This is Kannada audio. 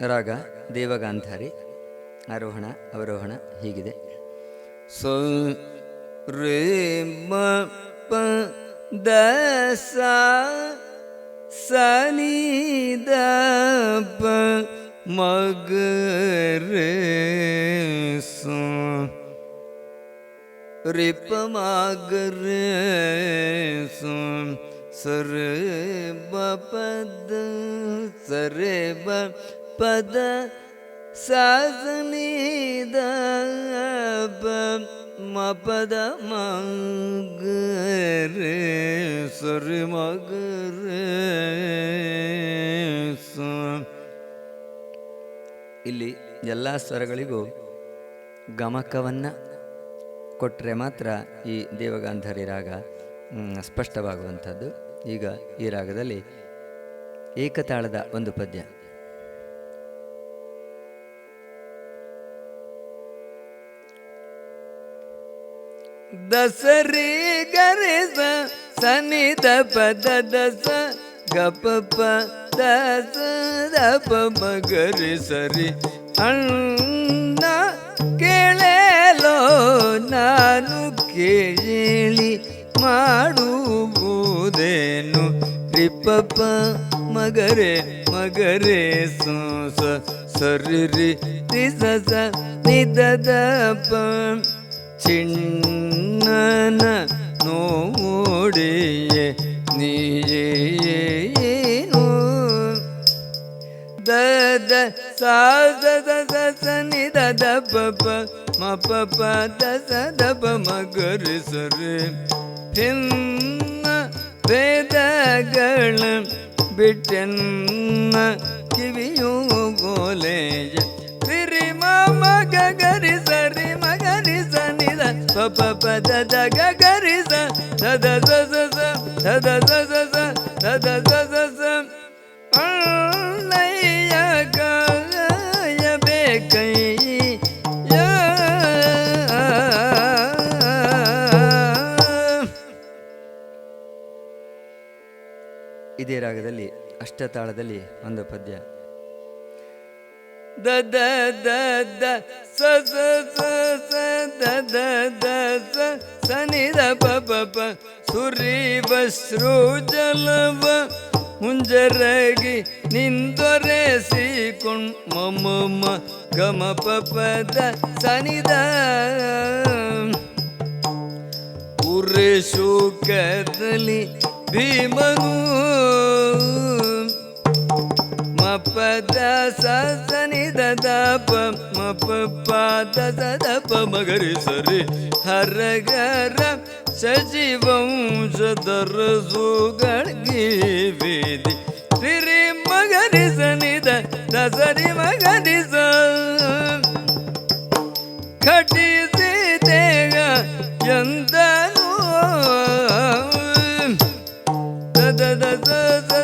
ರಾಗ, ದೇವಗಾಂಧಾರಿ, ಆರೋಹಣ, ಅವರೋಹಣ ಹೀಗಿದೆ. ಸೊ ರೇ ಮ ಪ ದ ಸನಿ ದ ಪ ಮಗ ರೇ ಸೋ ರಿಪ ಮಾಗರ ಸ ರ ಬ ಪದ ಸರ ಬ ಪದ ಸಾಸನಿ ಮಪದ ಬ ಮ ಪದ ಮಗರ ಸರ ಮಗರ ಸುಂ. ಇಲ್ಲಿ ಎಲ್ಲ ಸ್ವರಗಳಿಗೂ ಗಮಕವನ್ನು ಕೊಟ್ಟರೆ ಮಾತ್ರ ಈ ದೇವಗಾಂಧರಿ ರಾಗ ಸ್ಪಷ್ಟವಾಗುವಂಥದ್ದು. ಈಗ ಈ ರಾಗದಲ್ಲಿ ಏಕತಾಳದ ಒಂದು ಪದ್ಯ. ದಸರಿ ಗರಿಸ ಸ ಸನಿ ದ ಪದ ದಸ ಗಪ ದಸ, ದಪ ಮಗರಿ ಸರಿ. ಅಣ್ಣ ಕೇಳಲೋ, ನಾನು ಕೇಳಿ ಮಾಡುವುದೇನು? ರಿಪಪ ಮಗರೆ ಮಗರೆ ಸರಿ ರಿ ರಿ ಸ ಸ ನಿ ದ ದ ಪ ಚಿಣ್ಣನ ನೋಡಿಯೇ ನೀಯೇನು ದ ದ, ಸಾ, ದ ದ ದ, ಸ, ನಿ, ದ ದ, ಪ ಪ, ಮ, ಪ ಪ, ದ, ಸ, ದ, ಪ, ಮ, ಗ, ರಿ, ಸ, ರಿ. ವೇದಗಳ ಬಿಟ್ಟೆನ್ನ ಪ ದ ಗ ಗರಿ ಸ, ದ ದ ಸ ಸ ಸ, ದ ದ ಸ ಸ ಸ, ದ ದ ಸ ಸ ಸ. ಅಣ್ಣಯ್ಯ ಕಾಯ ಬೇಕಯ್ಯ. ಇದೇ ರಾಗದಲ್ಲಿ ಅಷ್ಟತಾಳದಲ್ಲಿ ಒಂದು ಪದ್ಯ. ದ ದ ದ ದ ಸ ಸ ಸ, ದ ದ ದ ಸ ಪಪ ಸುರೀವ ಜಲವ ಮುಂಜರಗಿ ನಿಂದೊರೆಸಿಕೊಂಡ್ ಮಮ ಗಮ ಪಪದ ಸನಿದ. ಉರೆ ಶೋಕದಲ್ಲಿ ಭೀಮನು. ಮಪದ ಸ ಪ ಮಗರಿ ಸರಿ ಹರಗರ ಸಚಿವಂ ಸದರ ಸುಗಣಗಿ ವೇದಿ. ತಿರಿ ಮಗರಿ ಸನಿದ ದಸರಿ ಮಗರಿ ಸ ಖಟಿಸಿದೇಗ ಎಂದನು. ಸದ ದಸ